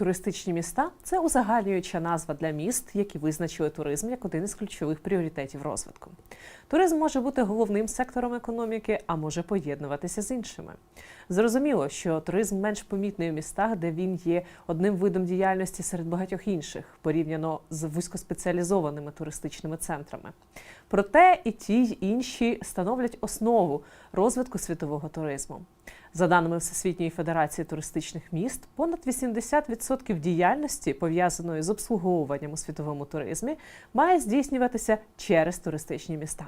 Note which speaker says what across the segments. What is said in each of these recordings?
Speaker 1: Туристичні міста це узагальнююча назва для міст, які визначили туризм як один із ключових пріоритетів розвитку. Туризм може бути головним сектором економіки, а може поєднуватися з іншими. Зрозуміло, що туризм менш помітний у містах, де він є одним видом діяльності серед багатьох інших, порівняно з вузькоспеціалізованими туристичними центрами. Проте і ті, й інші становлять основу розвитку світового туризму. За даними Всесвітньої федерації туристичних міст, понад 80% діяльності, пов'язаної з обслуговуванням у світовому туризмі, має здійснюватися через туристичні міста.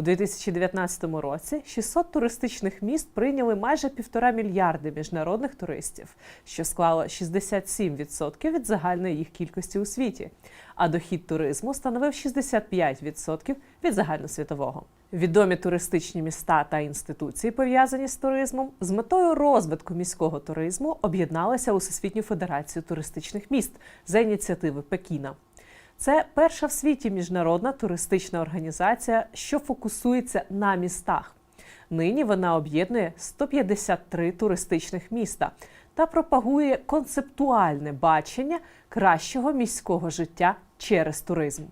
Speaker 1: У 2019 році 600 туристичних міст прийняли майже півтора мільярди міжнародних туристів, що склало 67% від загальної їх кількості у світі. А дохід туризму становив 65% від загальносвітового. Відомі туристичні міста та інституції, пов'язані з туризмом, з метою розвитку міського туризму об'єдналися у Всесвітню федерацію туристичних міст за ініціативи Пекіна. Це перша в світі міжнародна туристична організація, що фокусується на містах. Нині вона об'єднує 153 туристичних міста та пропагує концептуальне бачення кращого міського життя через туризм.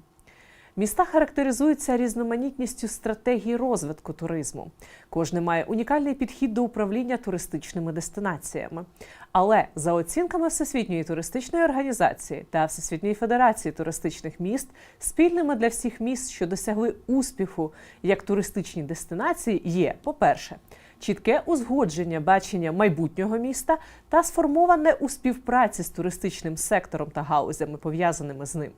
Speaker 1: Міста характеризуються різноманітністю стратегій розвитку туризму. Кожне має унікальний підхід до управління туристичними дестинаціями. Але за оцінками Всесвітньої туристичної організації та Всесвітньої федерації туристичних міст, спільними для всіх міст, що досягли успіху як туристичні дестинації, є, по-перше, чітке узгодження бачення майбутнього міста та сформоване у співпраці з туристичним сектором та галузями, пов'язаними з ним.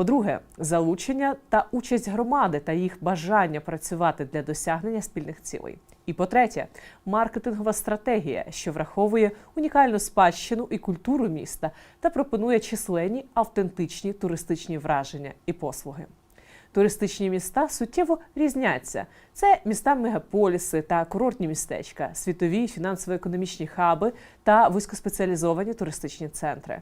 Speaker 1: По-друге, залучення та участь громади та їх бажання працювати для досягнення спільних цілей. І по-третє, маркетингова стратегія, що враховує унікальну спадщину і культуру міста та пропонує численні автентичні туристичні враження і послуги. Туристичні міста суттєво різняться. Це міста мегаполіси та курортні містечка, світові фінансово-економічні хаби та вузькоспеціалізовані туристичні центри.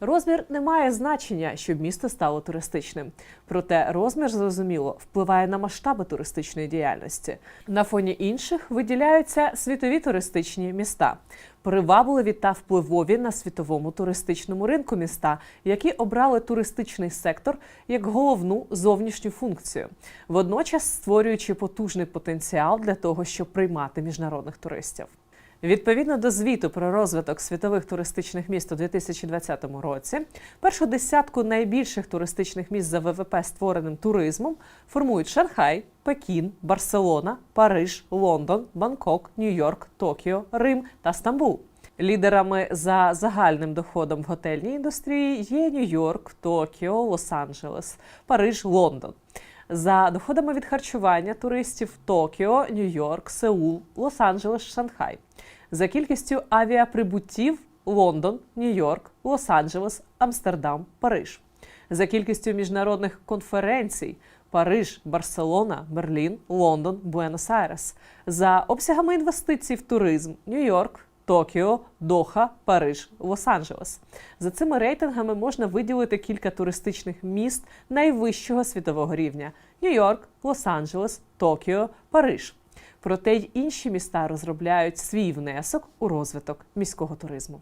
Speaker 1: Розмір не має значення, щоб місто стало туристичним. Проте розмір, зрозуміло, впливає на масштаби туристичної діяльності. На фоні інших виділяються світові туристичні міста. Привабливі та впливові на світовому туристичному ринку міста, які обрали туристичний сектор як головну зовнішню функцію, водночас створюючи потужний потенціал для того, щоб приймати міжнародних туристів. Відповідно до звіту про розвиток світових туристичних міст у 2020 році, першу десятку найбільших туристичних міст за ВВП створеним туризмом формують Шанхай, Пекін, Барселона, Париж, Лондон, Бангкок, Нью-Йорк, Токіо, Рим та Стамбул. Лідерами за загальним доходом в готельній індустрії є Нью-Йорк, Токіо, Лос-Анджелес, Париж, Лондон. За доходами від харчування туристів Токіо, Нью-Йорк, Сеул, Лос-Анджелес, Шанхай. За кількістю авіаприбуттів Лондон, Нью-Йорк, Лос-Анджелес, Амстердам, Париж. За кількістю міжнародних конференцій Париж, Барселона, Берлін, Лондон, Буенос-Айрес. За обсягами інвестицій в туризм Нью-Йорк, Токіо, Доха, Париж, Лос-Анджелес. За цими рейтингами можна виділити кілька туристичних міст найвищого світового рівня: Нью-Йорк, Лос-Анджелес, Токіо, Париж. Проте й інші міста розробляють свій внесок у розвиток міського туризму.